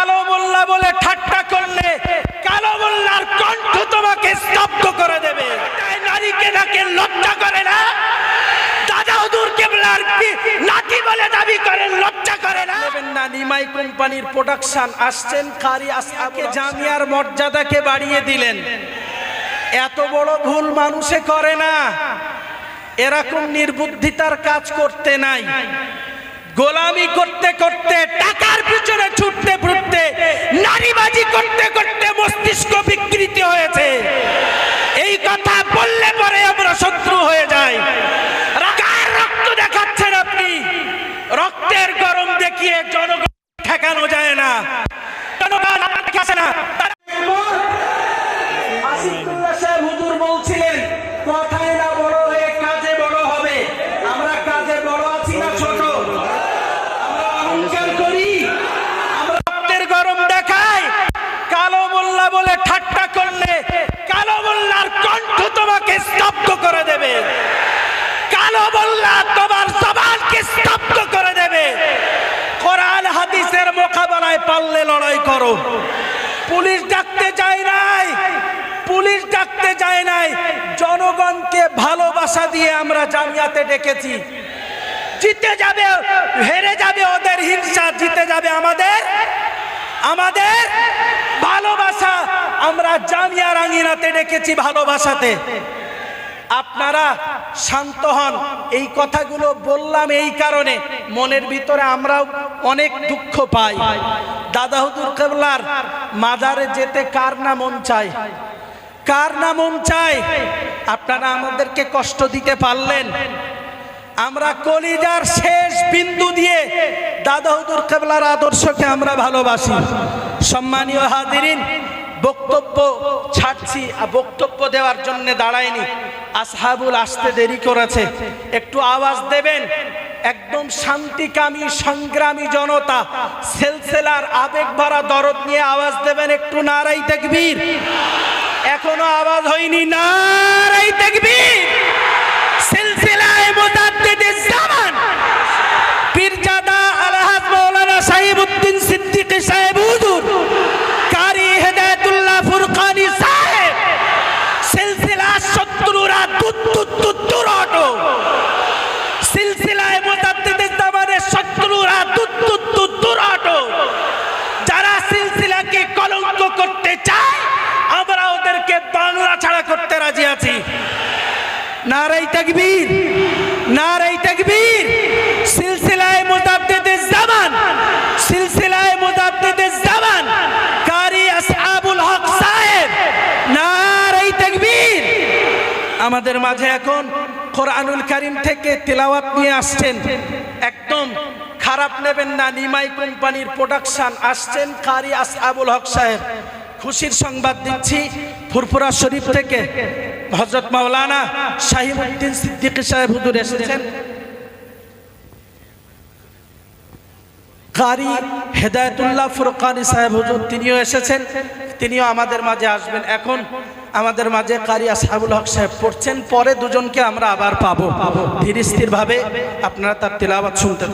কালো মোল্লা বলে ঠাট্টা করলে কালো মোল্লার কণ্ঠ তোমাকে স্তব্ধ করে দেবে। নারীকে নাকে লজ্জা করে না? দাদা হুজুর কেবলার নাতি বলে দাবি করেন লজ্জা করে না? না নিমাই কোম্পানির প্রোডাকশন আসছেন কারি আসকে জামিয়ার মর্যাদাকে বাড়িয়ে দিলেন। এত বড় ভুল মানুষে করে না। এরকম নির্বুদ্ধিতার কাজ করতে নাই। গোলামি করতে করতে আমরা শত্রু হয়ে যায় রক্ত দেখাচ্ছেন আপনি। রক্তের গরম দেখিয়ে জনগণ ঠেকানো যায় না। জনগণ না আসিফুল্লাহ সাহেব হুজুর বলছিলেন কথায় না বড় হয়ে কাজে বড় হবে আমরা কাজে বড় আছি না ছোট আমরা অহংকার করি আমরা রক্তের গরম দেখাই কালো মোল্লা বলে ঠাট্টা করলে কালো মোল্লার কণ্ঠ তোমাকে স্তব্ধ করে দেবে কালো মোল্লা তোমার জবানকে স্তব্ধ করে দেবে কোরআন হাদিসের মোকাবেলায় পারলে লড়াই করো পুলিশ ডাকতে যায় নাই। পুলিশ ডাকতে যায় নাই। জনগণকে ভালোবাসা দিয়ে আমরা জামিয়াতে ডেকেছি। জিতে যাবে, হেরে যাবে ওদের হিংসা, জিতে যাবে আমাদের আমাদের ভালোবাসা। আমরা জামিয়া রাঙ্গিনাতে ডেকেছি ভালোবাসাতে। আপনারা শান্ত হন। এই কথাগুলো বললাম এই কারণে মনের ভিতরে আমরাও অনেক দুঃখ পাই। দাদা হুজুর কেবলার মাজারে যেতে কার না মন চায়? কার না মন চায়? আপনারা আমাদেরকে কষ্ট দিতে পারলেন। আমরা কলিজার শেষ বিন্দু দিয়ে দাদা হুজুর কেবলার আদর্শকে আমরা ভালোবাসি। সম্মানীয় হাজিরিন, বক্তব্য ছাড়ছি আর বক্তব্য দেওয়ার জন্য দাঁড়ায়নি। আসহাবুল আসতে দেরি করেছে। একটু আওয়াজ দেবেন। একদম শান্তিকামী সংগ্রামী জনতা সেলসেলার আবেগ ভরা দরদ নিয়ে আওয়াজ দেবেন একটু নারাই দেখবীর এখনও আওয়াজ হয়নি নারাই দেখবীর সিলসিলায় সিদ্দিকী কারি সাহেব শত্রুরা দুরটো সিলসিলায় মুজাদ্দিদিস জামানের শত্রুরা দুত দুত দুত দুরটো যারা সিলসিলাকে কলঙ্ক করতে চায় আমরা ওদেরকে বাংলা ছাড়া করতে রাজি আছি নারাই তাকবীর নারাই তাকবীর। সিলসিলায়ে মুজাদ্দিদিস জামান, সিলসিলায়ে মুজাদ্দিদিস জামান। কারি আসহাবুল হক সাহেব, নারাই তাকবীর। আমাদের মাঝে এখন কোরআনুল কারীম থেকে তেলাওয়াত নিয়ে আসছেন। একদম খারাপ নেবেন না, নিমাই কোম্পানির প্রোডাকশন আসছেন কারি আসহাবুল হক সাহেব। খুশির সংবাদ দিচ্ছি ফুরফুরা শরীফ থেকে। হজরত মাওলানা শাহিবুদ্দিন সিদ্দিকী সাহেব হুজুর এসেছেন। কারি হেদায়তুল্লাহ ফুরকানি সাহেব হুজুর তিনিও এসেছেন। তিনিও আমাদের মাঝে আসবেন। এখন আমাদের মাঝে কারি আসহাবুল হক সাহেব পড়ছেন। পরে দুজনকে আমরা আবার পাবো। ধীর স্থিরভাবে আপনারা তার তেলাওয়াত শুনতে।